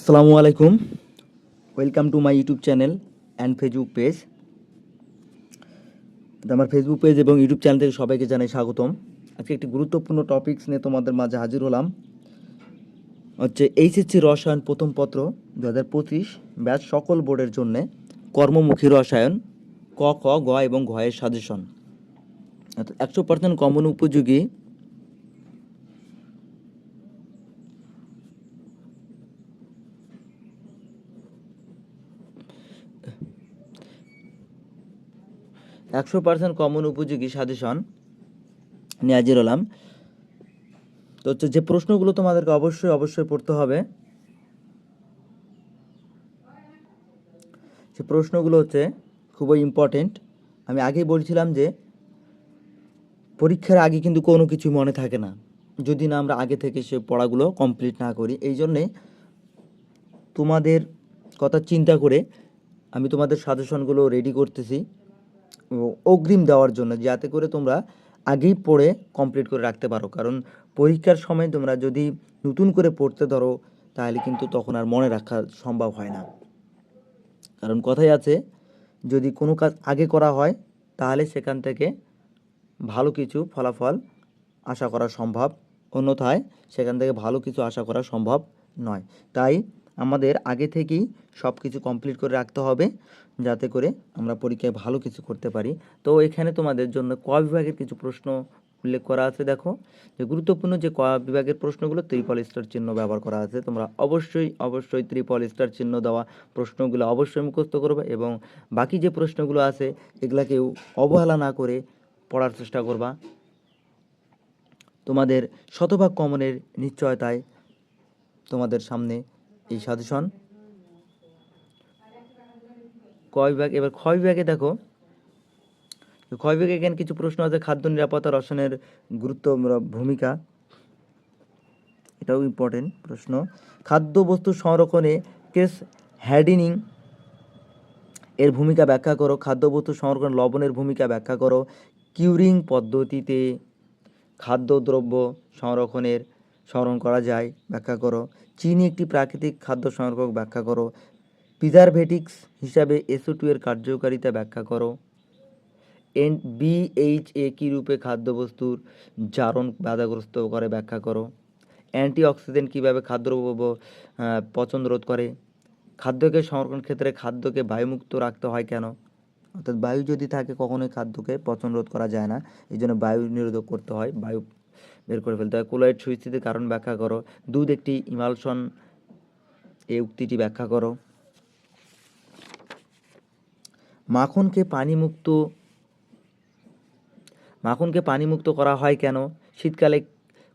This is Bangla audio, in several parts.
আসসালামু আলাইকুম। Welcome to my YouTube channel and Facebook page আমার ফেসবুক পেজ এবং ইউটিউব চ্যানেল থেকে সবাইকে জানাই স্বাগতম। আজকে একটি গুরুত্বপূর্ণ টপিকস নিয়ে তোমাদের মাঝে হাজির হলাম। হচ্ছে এইচএসসি রসায়ন প্রথম পত্র দু হাজার পঁচিশ ব্যাচ সকল বোর্ডের জন্যে কর্মমুখী রসায়ন ক, খ, গ এবং ঘয়ের সাজেশন। একশো পার্সেন্ট কমন উপযোগী একশো পার্সেন্ট কমন উপযোগী সাজেশন নিয়ে হাজির তো হচ্ছে যে প্রশ্নগুলো তোমাদেরকে অবশ্যই অবশ্যই পড়তে হবে। সে প্রশ্নগুলো হচ্ছে খুবই ইম্পর্টেন্ট আমি আগেই বলছিলাম যে পরীক্ষার আগে কিন্তু কোনো কিছু মনে থাকে না। যদি না আমরা আগে থেকে সে পড়াগুলো কমপ্লিট না করি, এই জন্যে তোমাদের কথা চিন্তা করে আমি তোমাদের সাজেশনগুলো রেডি করতেছি। অগ্রিম দেওয়ার জন্য, যাতে করে তোমরা আগেই পড়ে কমপ্লিট করে রাখতে পারো। কারণ পরীক্ষার সময় তোমরা যদি নতুন করে পড়তে ধরো, তাহলে কিন্তু তখন আর মনে রাখা সম্ভব হয় না। কারণ কথাই আছে, যদি কোনো কাজ আগে করা হয়, তাহলে সেখান থেকে ভালো কিছু ফলাফল আশা করা সম্ভব। অন্যথায় সেখান থেকে ভালো কিছু আশা করা সম্ভব নয়। তাই আমাদের আগে থেকেই সব কিছু কমপ্লিট করে রাখতে হবে, যাতে করে আমরা পরীক্ষায় ভালো কিছু করতে পারি। তো এখানে তোমাদের জন্য ক বিভাগের কিছু প্রশ্ন উল্লেখ করা আছে, দেখো। যে গুরুত্বপূর্ণ যে ক বিভাগের প্রশ্নগুলো ত্রিপল স্টার চিহ্ন ব্যবহার করা আছে, তোমরা অবশ্যই অবশ্যই ত্রিপল স্টার চিহ্ন দেওয়া প্রশ্নগুলো অবশ্যই মুখস্থ করবে এবং বাকি যে প্রশ্নগুলো আছে, এগুলাকেও অবহেলা না করে পড়ার চেষ্টা করবা। তোমাদের শতভাগ কমনের নিশ্চয়তায় তোমাদের সামনে এই সাজেশন ক বিভাগ? এবার খ বিভাগে দেখো। খ বিভাগে এখানে কিছু প্রশ্ন আছে, খাদ্য নিরাপত্তা রসায়নের গুরুত্ব ভূমিকা। এটাও ইম্পর্টেন্ট প্রশ্ন। খাদ্য বস্তু সংরক্ষণে কেস হ্যাডিনিং এর ভূমিকা ব্যাখ্যা করো। খাদ্যবস্তু সংরক্ষণ লবণের ভূমিকা ব্যাখ্যা করো। কিউরিং পদ্ধতিতে খাদ্যদ্রব্য সংরক্ষণের সংরক্ষণ করা যায় ব্যাখ্যা করো। চিনি একটি প্রাকৃতিক খাদ্য সংরক্ষক ব্যাখ্যা করো। প্রিজারভেটিক্স হিসাবে এসও টু এর কার্যকারিতা ব্যাখ্যা করো। এন বিএইচএ কী রূপে খাদ্যবস্তুর জারণ বাধাগ্রস্ত করে ব্যাখ্যা করো। অ্যান্টিঅক্সিডেন্ট কীভাবে খাদ্যদ্রব্য আহ, পচন রোধ করে? খাদ্যকে সংরক্ষণ ক্ষেত্রে খাদ্যকে বায়ুমুক্ত রাখতে হয় কেন? অর্থাৎ বায়ু যদি থাকে কখনোই খাদ্যকে পচন রোধ করা যায় না। এই জন্য বায়ু নিরোধক করতে হয়। বায়ু বের করে ফেলতে হয়। কোলাইড সুস্থিতির কারণ ব্যাখ্যা করো। দুধ একটি ইমালশন এই উক্তিটি ব্যাখ্যা করো। মাখনকে পানিমুক্ত মাখনকে পানিমুক্ত করা হয় কেন? শীতকালে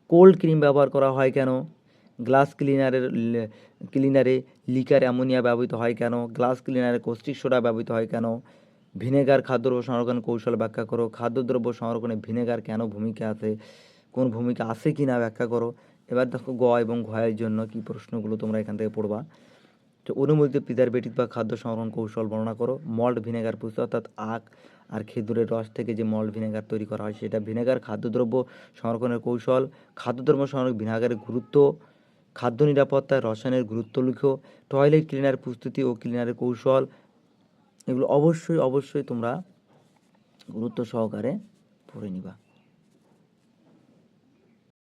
কোল্ড ক্রিম ব্যবহার করা হয় কেন? গ্লাস ক্লিনারের, ক্লিনারে লিকার অ্যামোনিয়া ব্যবহৃত হয় কেন? গ্লাস ক্লিনারে কস্টিক সোডা ব্যবহৃত হয় কেন? ভিনেগার খাদ্যদ্রব্য সংরক্ষণ কৌশল ব্যাখ্যা করো। খাদ্যদ্রব্য সংরক্ষণে ভিনেগার কেন ভূমিকা আছে? কোন ভূমিকা আছে কি না ব্যাখ্যা করো। এবার দেখো গ এবং ঘয়ের জন্য কি প্রশ্নগুলো তোমরা এখান থেকে পড়বা। তো অনুমোদিত প্রিজারভেটিভ বা খাদ্য সংরক্ষণ কৌশল বর্ণনা করো। মল্ট ভিনেগার পুষ্টি অর্থাৎ আখ আর খেজুরের রস থেকে যে মল্ট ভিনেগার তৈরি করা হয় সেটা ভিনেগার খাদ্যদ্রব্য সংরক্ষণের কৌশল। খাদ্যদ্রব্য সংরক্ষণ ভিনেগারের গুরুত্ব। খাদ্য নিরাপত্তায় রসায়নের গুরুত্ব লিখো। টয়লেট ক্লিনার প্রস্তুতি ও ক্লিনারের কৌশল। এগুলো অবশ্যই অবশ্যই তোমরা গুরুত্ব সহকারে পড়ে নিবা।